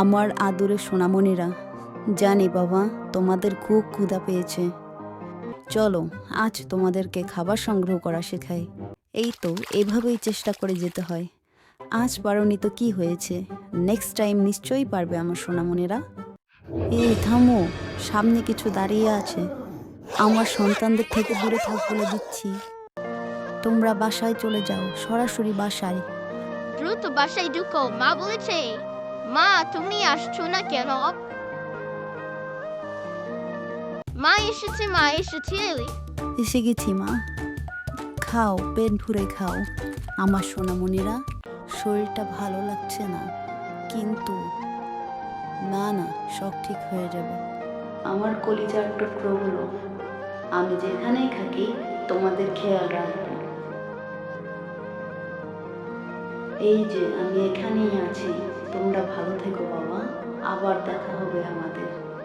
আমার আদরে সোনামণিরা। জানি বাবা, তোমাদের খুব ক্ষুধা পেয়েছে। চলো, আজ তোমাদেরকে খাবার সংগ্রহ করা শেখাই। এই তো, এভাবেই চেষ্টা করে যেতে হয়। আজ পারোনি তো কি হয়েছে? নেক্সট টাইম নিশ্চয়ই পারবে আমার সোনামণিরা। এই থামো, সামনে কিছু দাঁড়িয়ে আছে। আমার সন্তানদের থেকে দূরে থাক বলে দিচ্ছি। তোমরা বাসায় চলে যাও, সরাসরি বাসায়। দ্রুত বাসায় ঢুকো, মা বলেছে। মা তুমি আসছো না কেন? মা এসেছে মা এসেছে এসে গেছি মা। খাও পেট ভরে খাও। আমার সোনামণিরা শরীরটা ভালো লাগছে না কিন্তু না না সব ঠিক হয়ে যাবে। আমার কলিজার টুকরোগুলো আমি যেখানেই থাকি তোমাদের খেয়াল রাখব। এই যে আমি এখানেই আছি। তোমরা ভালো থেকো বাবা আবার দেখা হবে আমাদের।